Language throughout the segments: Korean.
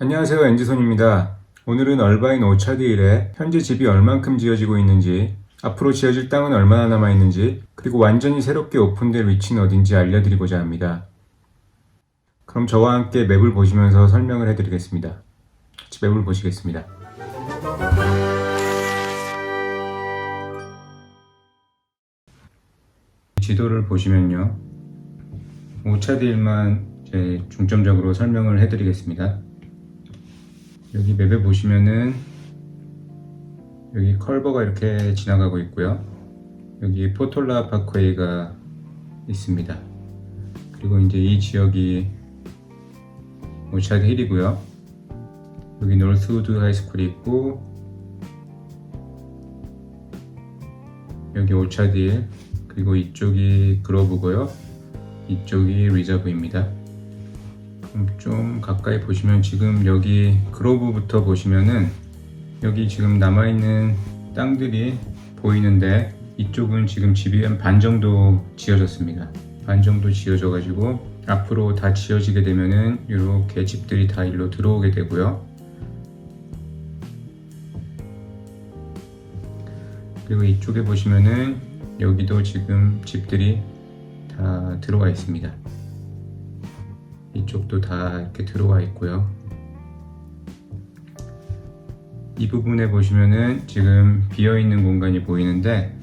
안녕하세요 엔지손입니다. 오늘은 얼바인 오차디일에 현재 집이 얼만큼 지어지고 있는지 앞으로 지어질 땅은 얼마나 남아있는지 그리고 완전히 새롭게 오픈될 위치는 어딘지 알려드리고자 합니다. 그럼 저와 함께 맵을 보시면서 설명을 해드리겠습니다. 같이 맵을 보시겠습니다. 지도를 보시면요. 오차디일만 중점적으로 설명을 해드리겠습니다. 여기 맵에 보시면은 여기 컬버가 이렇게 지나가고 있고요. 여기 포톨라 파크웨이가 있습니다. 그리고 이제 이 지역이 오차드 힐이고요. 여기 노스우드 하이스쿨이 있고 여기 오차드 힐 그리고 이쪽이 그로브고요. 이쪽이 리저브입니다. 그럼 좀 가까이 보시면 지금 여기 그로브부터 보시면은 여기 지금 남아있는 땅들이 보이는데 이쪽은 지금 집이 한 반 정도 지어졌습니다. 반 정도 지어져 가지고 앞으로 다 지어지게 되면은 이렇게 집들이 다 일로 들어오게 되고요. 그리고 이쪽에 보시면은 여기도 지금 집들이 다 들어와 있습니다. 이쪽도 다 이렇게 들어와 있고요. 이 부분에 보시면은 지금 비어 있는 공간이 보이는데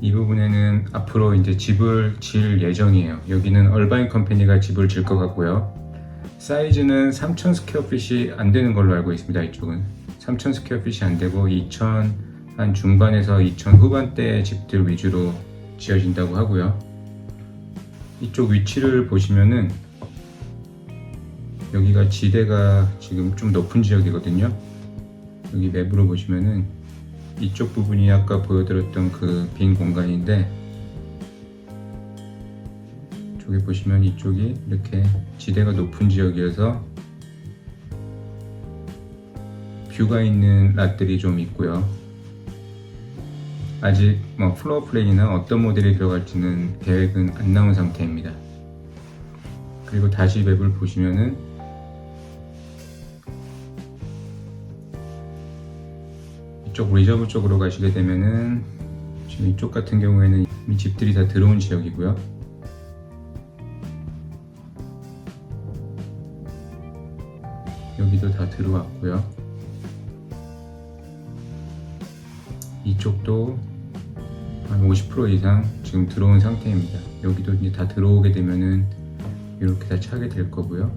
이 부분에는 앞으로 이제 집을 지을 예정이에요. 여기는 얼바인 컴퍼니가 집을 질 것 같고요. 사이즈는 3,000 스퀘어핏이 안 되는 걸로 알고 있습니다. 이쪽은 3,000 스퀘어핏이 안 되고 2,000 한 중반에서 2,000 후반대 집들 위주로 지어진다고 하고요. 이쪽 위치를 보시면은 여기가 지대가 지금 좀 높은 지역이거든요. 여기 맵으로 보시면은 이쪽 부분이 아까 보여드렸던 그 빈 공간인데 저기 보시면 이쪽이 이렇게 지대가 높은 지역이어서 뷰가 있는 랏들이 좀 있고요. 아직 뭐 플로어 플랜이나 어떤 모델이 들어갈지는 계획은 안 나온 상태입니다. 그리고 다시 맵을 보시면은 이쪽 리저브 쪽으로 가시게 되면은 지금 이쪽 같은 경우에는 이미 집들이 다 들어온 지역이고요. 여기도 다 들어왔고요. 이쪽도 한 50% 이상 지금 들어온 상태입니다. 여기도 이제 다 들어오게 되면은 이렇게 다 차게 될 거고요.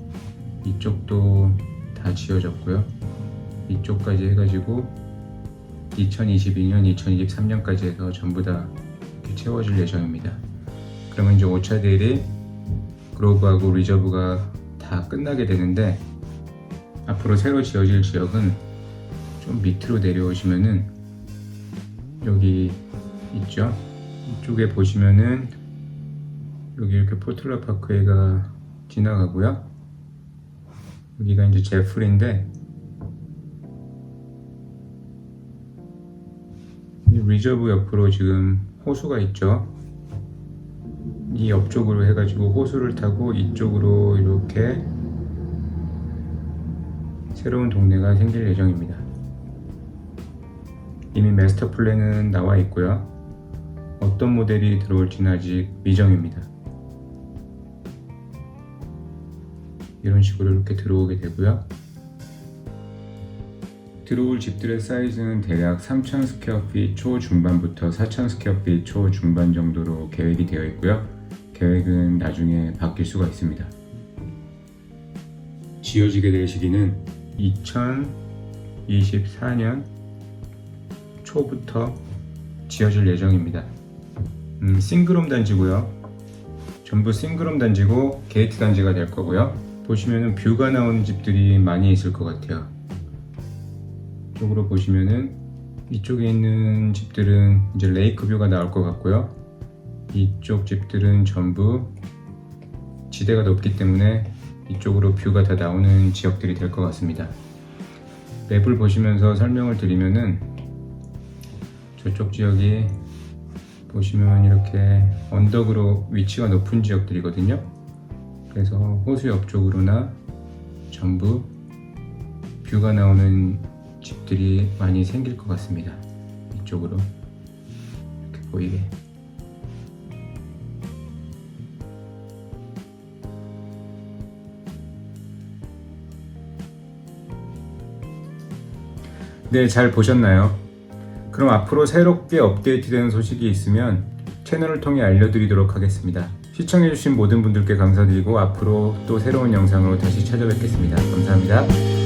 이쪽도 다 지어졌고요. 이쪽까지 해가지고 2022년, 2023년까지 해서 전부 다 채워질 예정입니다. 그러면 이제 5차 데일이 그로브하고 리저브가 다 끝나게 되는데 앞으로 새로 지어질 지역은 좀 밑으로 내려오시면은 여기 있죠. 이쪽에 보시면은 여기 이렇게 포틀러 파크웨이가 지나가고요. 여기가 이제 이 리저브 옆으로 지금 호수가 있죠. 이 옆쪽으로 해가지고 호수를 타고 이쪽으로 이렇게 새로운 동네가 생길 예정입니다. 이미 마스터 플랜은 나와 있고요. 어떤 모델이 들어올지는 아직 미정입니다. 이런 식으로 이렇게 들어오게 되고요. 들어올 집들의 사이즈는 대략 3,000 스퀘어핏 초중반부터 4,000 스퀘어핏 초중반 정도로 계획이 되어 있고요. 계획은 나중에 바뀔 수가 있습니다. 지어지게 될 시기는 2024년 초부터 지어질 예정입니다. 음, 싱글홈 단지고요. 전부 싱글홈 단지고 게이트 단지가 될 거고요. 보시면은 뷰가 나오는 집들이 많이 있을 것 같아요. 이쪽으로 보시면은 이쪽에 있는 집들은 이제 레이크 뷰가 나올 것 같고요. 이쪽 집들은 전부 지대가 높기 때문에 이쪽으로 뷰가 다 나오는 지역들이 될 것 같습니다. 맵을 보시면서 설명을 드리면은 저쪽 지역이 보시면 이렇게 언덕으로 위치가 높은 지역들이거든요. 그래서 호수 옆쪽으로나 전부 뷰가 나오는 집들이 많이 생길 것 같습니다. 이쪽으로 이렇게 보이게. 네, 잘 보셨나요? 그럼 앞으로 새롭게 업데이트되는 소식이 있으면 채널을 통해 알려드리도록 하겠습니다. 시청해주신 모든 분들께 감사드리고 앞으로 또 새로운 영상으로 다시 찾아뵙겠습니다. 감사합니다.